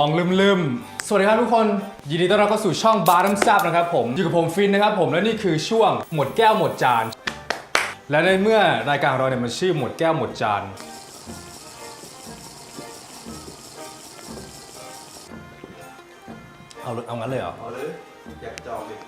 องลืมๆ สวัสดีครับทุกคน ยินดีต้อนรับเข้าสู่ช่องบาร์น้ำซับนะครับผม อยู่กับผมฟินนะครับผม และนี่คือช่วงหมดแก้วหมดจาน และในเมื่อรายการของเราเนี่ยมันชื่อหมดแก้วหมดจาน เอาเลยเอางั้นเลยเหรอ เอาเลยอยากจองเลย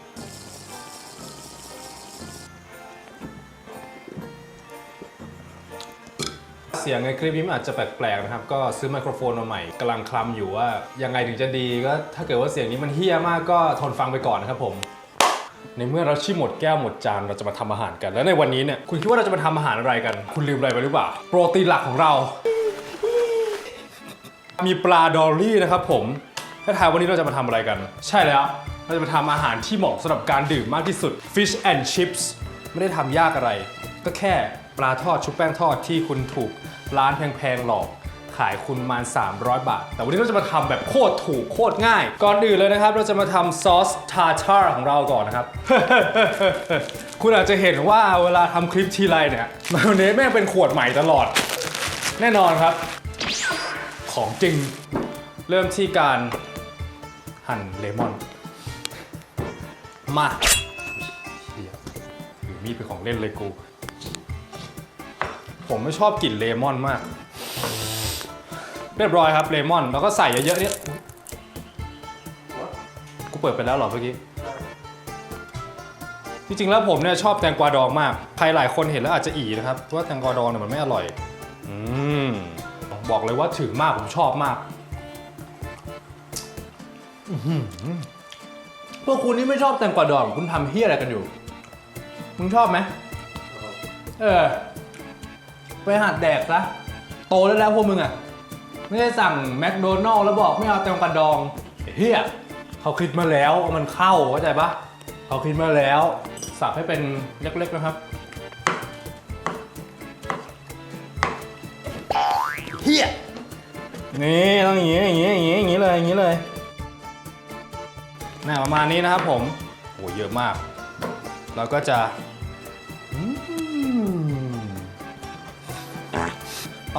เสียงในคลิปนี้มันอาจจะแปลกๆนะครับ ก็ซื้อไมโครโฟนมาใหม่กำลังคลำอยู่ว่า ยังไงถึงจะดีก็ถ้าเกิดว่าเสียงนี้มันเฮี้ยมากก็ทนฟังไปก่อนนะครับผม ในเมื่อเราชิมหมดแก้วหมดจานเราจะมาทำอาหารกัน แล้วในวันนี้เนี่ยคุณคิดว่าเราจะมาทำอาหารอะไรกัน คุณลืมอะไรไปหรือเปล่า โปรตีนหลักของเรา มีปลาดอลลี่นะครับผมถ้าทายวันนี้เราจะมาทำอะไรกัน ใช่แล้วเราจะมาทำอาหารที่เหมาะสำหรับการดื่มมากที่สุด Fish and Chips ไม่ได้ทำยากอะไร ก็แค่ ปลาทอดชุบแป้งทอดที่คุณถูกร้านแพงๆหลอกขายคุณประมาณ 300 บาท แต่วันนี้เราจะมาทำแบบโคตรถูกโคตรง่าย ก่อนอื่นเลยนะครับ เราจะมาทำซอสทาร์ทาร์ของเราก่อนนะครับ คุณอาจจะเห็นว่าเวลาทำคลิปทีไรเนี่ยมายองเนสแม่งเป็นขวดใหม่ตลอด แน่นอนครับ ของจริง เริ่มที่การหั่นเลมอน มาเหี้ยถือมีดเป็นของเล่นเลยกู ผมไม่ชอบกลิ่นเลมอนมาก เรียบร้อยครับเลมอน แล้วก็ใส่เยอะๆเนี่ยกูเปิดไปแล้วเหรอเมื่อกี้จริงๆแล้วผมเนี่ยชอบแตงกวาดองมาก ใครหลายคนเห็นแล้วอาจจะอีนะครับว่าแตงกวาดองเนี่ยมันไม่อร่อย อืมบอกเลยว่าถึงมากผมชอบมากพวกคุณนี่ไม่ชอบแตงกวาดองคุณทำเฮี้ยอะไรกันอยู่ มึงชอบไหม เออ ไปหัดแดกซะโตแล้วแล้วพวกมึงอะ ไม่ได้สั่งแมคโดนัลล์แล้วบอกไม่เอาแตงกวาดองเฮียเขาคิดมาแล้วว่ามันเข้าเข้าใจปะเขาคิดมาแล้ว สับให้เป็นเล็กๆนะครับเฮียนี่ต้องอย่างนี้อย่างนี้อย่างนี้อย่างนี้เลยอย่างนี้เลยน่าประมาณนี้นะครับผมโหเยอะมาก เราก็จะ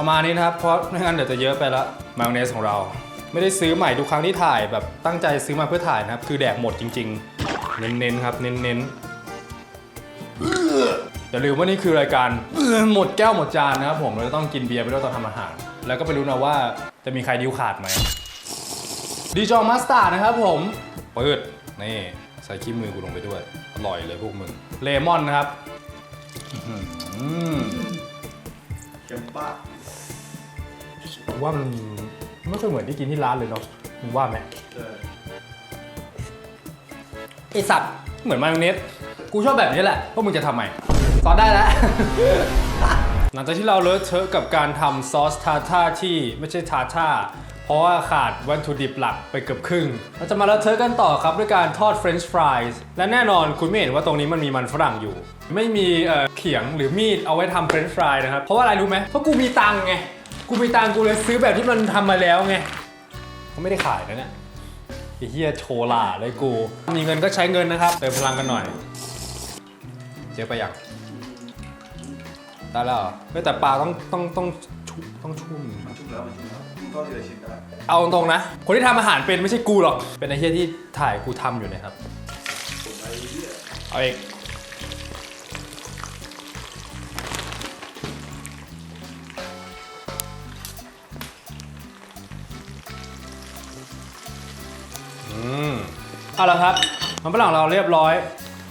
ประมาณนี้นะครับ เพราะไม่งั้นเดี๋ยวจะเยอะไปละมายองเนสของเรา ไม่ได้ซื้อใหม่ทุกครั้งที่ถ่ายแบบตั้งใจซื้อมาเพื่อถ่ายนะครับ คือแดกหมดจริง ๆ เน้นๆครับ เน้นๆอย่าลืมว่านี่คือรายการหมดแก้วหมดจานนะครับผมเราจะต้องกินเบียร์ไปด้วยตอนทำอาหาร แล้วก็ไปรู้นะว่าจะมีใครดิ้วขาดไหมดีจองมัสตาร์นะครับผมเปิดนี่ใส่ขี้มือกูลงไปด้วย อร่อยเลยพวกมึงเลมอนนะครับเข็มป้า ผมว่ามันไม่เคยเหมือนที่กินที่ร้านเลยเนาะมึงว่าไหมเออไอสัตว์เหมือนมายองเนสกูชอบแบบนี้แหละพวกมึงจะทำไมสอนได้แล้ว หลังจากที่เราเลอะเทอะกับการทำซอสทาท่าที่ไม่ใช่ทาท่าเพราะว่าขาดวัตถุดิบหลักไปเกือบครึ่ง เราจะมาเลอะเทอะกันต่อครับด้วยการทอดเฟรนช์ฟรายส์และแน่นอนคุณไม่เห็นว่าตรงนี้มันมีมันฝรั่งอยู่ ไม่มีเอ่อเขียงหรือมีดเอาไว้ทำเฟรนช์ฟรายนะครับ เพราะว่าอะไรรู้ไหมเพราะกูมีตังค์ไง กูมีตังค์กูเลยซื้อแบบที่มันทำมาแล้วไงเขาไม่ได้ขายนะเนี่ยไอ้เฮียโชว์หล่าเลยกู มีเงินก็ใช้เงินนะครับ เติมพลังกันหน่อย เจอไปยังได้แล้วเหรอเฮ้ยแต่ปลาต้องต้องต้องชุ่มต้องชุ่ม ชุบแล้วมันชุบแล้วก็เหลือชิ้นได้เอาตรงๆนะ คนที่ทำอาหารเป็นไม่ใช่กูหรอก เป็นไอ้เฮียที่ถ่ายกูทำอยู่เนะครับ ผมไอ้เหี้ยเอาเอง เอาละครับมันฝรั่งเราเรียบร้อย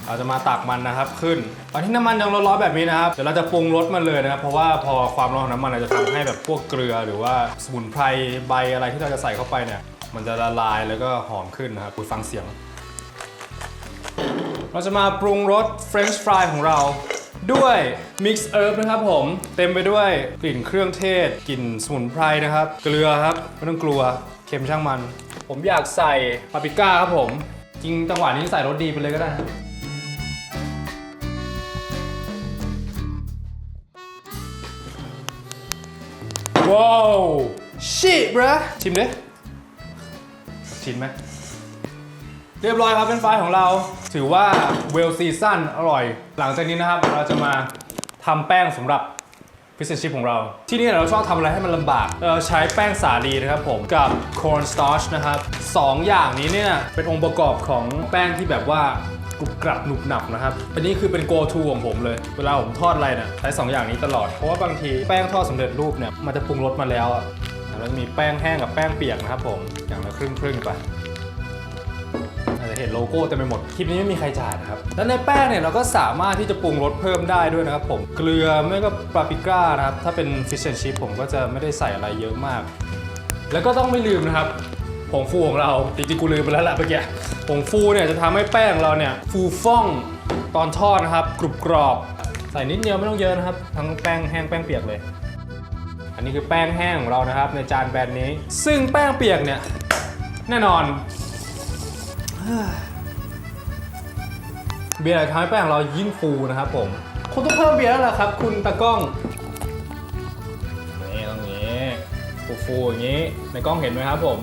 เราจะมาตักมันนะครับขึ้น ตอนที่น้ำมันยังร้อนๆแบบนี้นะครับ เดี๋ยวเราจะปรุงรสมันเลยนะครับ เพราะว่าพอความร้อนของน้ำมันจะทำให้แบบพวกเกลือหรือว่าสมุนไพรใบอะไรที่เราจะใส่เข้าไปเนี่ย มันจะละลายแล้วก็หอมขึ้นนะครับคุยฟังเสียง เราจะมาปรุงรสเฟรนช์ฟรายของเราด้วย Mix Herb นะครับผม เต็มไปด้วยกลิ่นเครื่องเทศ กลิ่นสมุนไพรนะครับ เกลือครับ ไม่ต้องกลัว เค็มช่างมัน ผมอยากใส่ปาปริก้าครับผม จริงจังหวะนี้ใส่รสดีไปเลยก็ได้ ว้าวชิบระชิมดิชิมไหมเรียบร้อยครับเป็นไฟล์ของเรา ถือว่าเวลซีซั่นอร่อย หลังจากนี้นะครับ เราจะมาทำแป้งสำหรับ ฟิชชิพของเรา ที่นี่เราชอบทำอะไรให้มันลำบากเราใช้แป้งสาลีนะครับผมกับ corn starch นะครับสองอย่างนี้เนี่ย เป็นองค์ประกอบของแป้งที่แบบว่ากรุบกรับหนุบหนับนะครับ อันนี้คือเป็น go to ของผมเลย เวลาผมทอดอะไรเนี่ยใช้สองอย่างนี้ตลอด เพราะว่าบางทีแป้งทอดสำเร็จรูปเนี่ย มันจะปรุงรสมาแล้วอะแล้วมีแป้งแห้งกับแป้งเปียกนะครับผม อย่างละครึ่งครึ่งไป เห็นโลโก้เต็มไปหมด คลิปนี้ไม่มีใครจ่ายนะครับ แล้วในแป้งเนี่ยเราก็สามารถที่จะปรุงรสเพิ่มได้ด้วยนะครับผม เกลือไม่ก็ปาปริก้านะครับ ถ้าเป็นฟิชแอนชิพผมก็จะไม่ได้ใส่อะไรเยอะมาก แล้วก็ต้องไม่ลืมนะครับผงฟูของเรา จริงๆกูลืมไปแล้วแหละเมื่อกี้ ผงฟูเนี่ยจะทำให้แป้งของเราเนี่ยฟูฟ่องตอนทอดนะครับ กรุบกรอบ ใส่นิดเดียวไม่ต้องเยอะนะครับ ทั้งแป้งแห้งแป้งเปียกเลย อันนี้คือแป้งแห้งของเรานะครับ ในจานแบรนด์นี้ ซึ่งแป้งเปียกเนี่ยแน่นอน เบียร์ทำให้แป้งเรายิ่งฟูนะครับผมคุณต้องเพิ่มเบียร์แล้วล่ะครับ คุณตากล้องนี่ตรงนี้ฟูฟูๆอย่างนี้ในกล้องเห็นไหมครับผม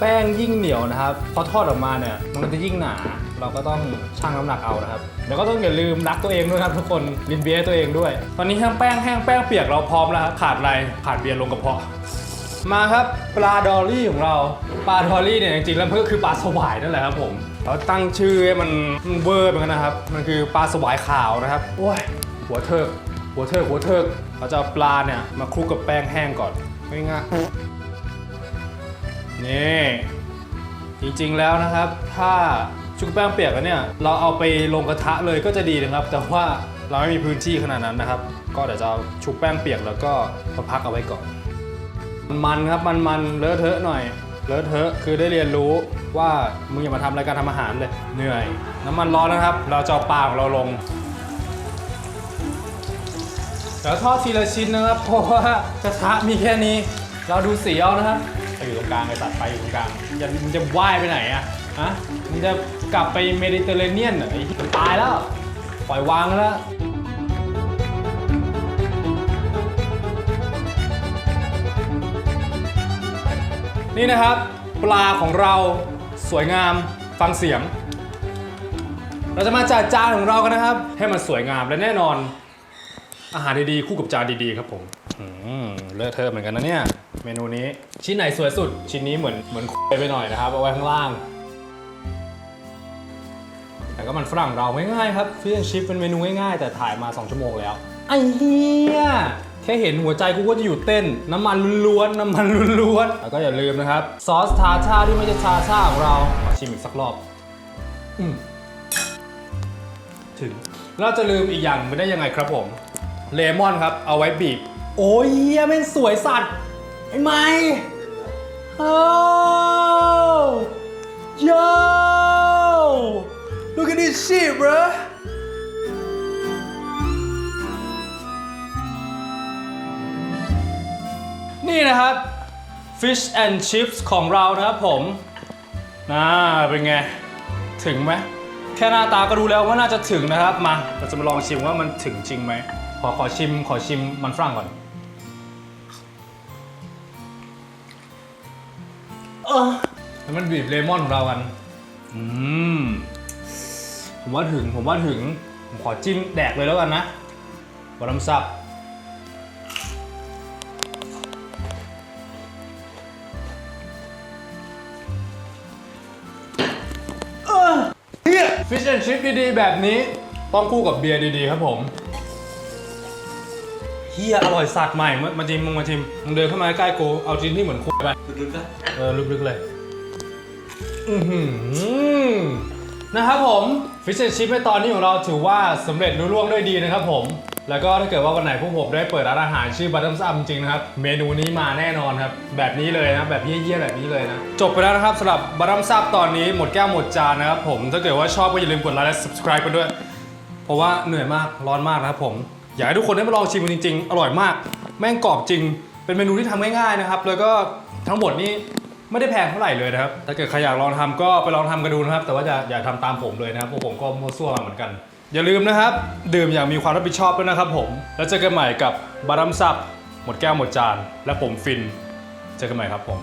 แป้งยิ่งเหนียวนะครับพอทอดออกมาเนี่ยมันจะยิ่งหนา เราก็ต้องชั่งน้ำหนักเอานะครับแล้วก็ต้องอย่าลืมรักตัวเองด้วยครับทุกคนลินเบียร์ให้ตัวเองด้วย ตอนนี้ทั้งแป้งแห้งแป้งเปียกเราพร้อมแล้วครับขาดอะไรขาดเบียร์ลงกระเพาะ มาครับปลาดอลลี่ของเราปลาดอลลี่เนี่ยจริงๆแล้วมันก็คือปลาสวายนั่นแหละครับผมเราตั้งชื่อให้มันมันเวอร์เหมือนกันนะครับ มันคือปลาสวายขาวนะครับโอ้ยหัวเทิกหัวเทิกหัวเทิกเราจะเอาปลาเนี่ยมาคลุกกับแป้งแห้งก่อนง่ายนี่จริงๆแล้วนะครับ ถ้าชุบแป้งเปียกเนี่ยเราเอาไปลงกระทะเลยก็จะดีนะครับ แต่ว่าเราไม่มีพื้นที่ขนาดนั้นนะครับ ก็เดี๋ยวจะเอาชุบแป้งเปียกแล้วก็มาพักเอาไว้ก่อน มันครับมันมันเลอะเทอะหน่อยเลอะเทอะคือได้เรียนรู้ว่ามึงอย่ามาทำรายการทำอาหารเลยเหนื่อย น้ำมันร้อนนะครับ เราจะเอาปลาของเราลงแล้วทอดทีละชิ้นนะครับ เพราะว่ากระทะมีแค่นี้ เราดูสีเอานะครับไปอยู่ตรงกลางไอ้สัตว์ไปอยู่ตรงกลางอย่ามึงจะว่ายไปไหนอะฮะมึงจะกลับไปเมดิเตอร์เรเนียนหรอไอ้เหี้ยมันตายแล้ว ปล่อยวางแล้ว นี่นะครับ ปลาของเราสวยงามฟังเสียง เราจะมาจัดจานของเรากันนะครับ ให้มันสวยงามและแน่นอน อาหารดีๆ คู่กับจานดีๆ ครับผมอืมเลอะเทอะเหมือนกันนะเนี่ย เมนูนี้ชิ้นไหนสวยสุด ชิ้นนี้เหมือนเหมือนไปหน่อยนะครับเอาไว้ข้างล่าง แต่ก็มันฝรั่งเราง่ายๆครับฟิชชิปเป็นเมนูง่ายๆแต่ถ่ายมา 2 ชั่วโมงแล้วไอ้เหี้ย ค่เห็นหัวใจกูก็จะหยุดเต้น น้ำมันล้วนๆน้ำมันล้วนๆแล้วก็อย่าลืมนะครับ ซอสทาชาที่ไม่ใช่ทาชาของเราขอชิมอีกสักรอบ อืมถึงเราจะลืมอีกอย่างไม่ได้ยังไงครับผม เลมอนครับ เอาไว้บีบ โอ้ยเหี้ยแม่งสวยสัตว์ไอ้ไม่โอ้ย Yo! Look at this shit, bro! นี่นะครับ Fish and Chips ของเรานะครับผมน่าเป็นไง ถึงไหม แค่หน้าตาก็รู้แล้วว่าน่าจะถึงนะครับ มา เราจะมาลองชิมว่ามันถึงจริงไหม ขอขอชิมขอชิมมันฝรั่งก่อน เออแล้วมันบีบเลมอนของเรากัน อืม ผมว่าถึง ผมว่าถึง ผมขอจิ้มแดกเลยแล้วกันนะบะน้ำซับ ฟิชแอนชิพดีๆ แบบนี้ ต้องคู่กับเบียร์ดีๆ ครับผมเฮียอร่อยสัตว์ใหม่มามาชิมมึงมาชิมมึงเดินเข้ามาใกล้ๆกูเอาชิ้นที่เหมือนคุยไปลึกๆนะเออลึกๆเลย อือหือนะครับผมฟิชเชอร์ชิพในตอนนี้ของเราถือว่าสำเร็จรุ่ล่วงด้วยดีนะครับผม แล้วก็ถ้าเกิดว่าวันไหนพวกผมได้เปิดร้านอาหารชื่อบัตเทิลซัมจริงนะครับ เมนูนี้มาแน่นอนครับ แบบนี้เลยนะ แบบเยี่ยๆแบบนี้เลยนะ จบไปแล้วนะครับสำหรับบัตเทิลซัมตอนนี้หมดแก้วหมดจานนะครับผม ถ้าเกิดว่าชอบก็อย่าลืมกดไลค์และ subscribe กันด้วย เพราะว่าเหนื่อยมาก ร้อนมากนะครับผม อยากให้ทุกคนได้มาลองชิมกันจริงๆ อร่อยมาก แม่งกรอบจริง เป็นเมนูที่ทำง่ายๆนะครับ แล้วก็ทั้งหมดนี้ไม่ได้แพงเท่าไหร่เลยนะครับ ถ้าเกิดใครอยากลองทำก็ไปลองทำกันดูนะครับ แต่ว่าอย่าอย่าทำตามผมเลยนะครับพราะผมก็มั่วซั่วมาเหมือนกัน อย่าลืมนะครับ ดื่มอย่างมีความรับผิดชอบด้วยนะครับผม แล้วเจอกันใหม่กับบารัมซับหมดแก้วหมดจาน และผมฟิน เจอกันใหม่ครับผม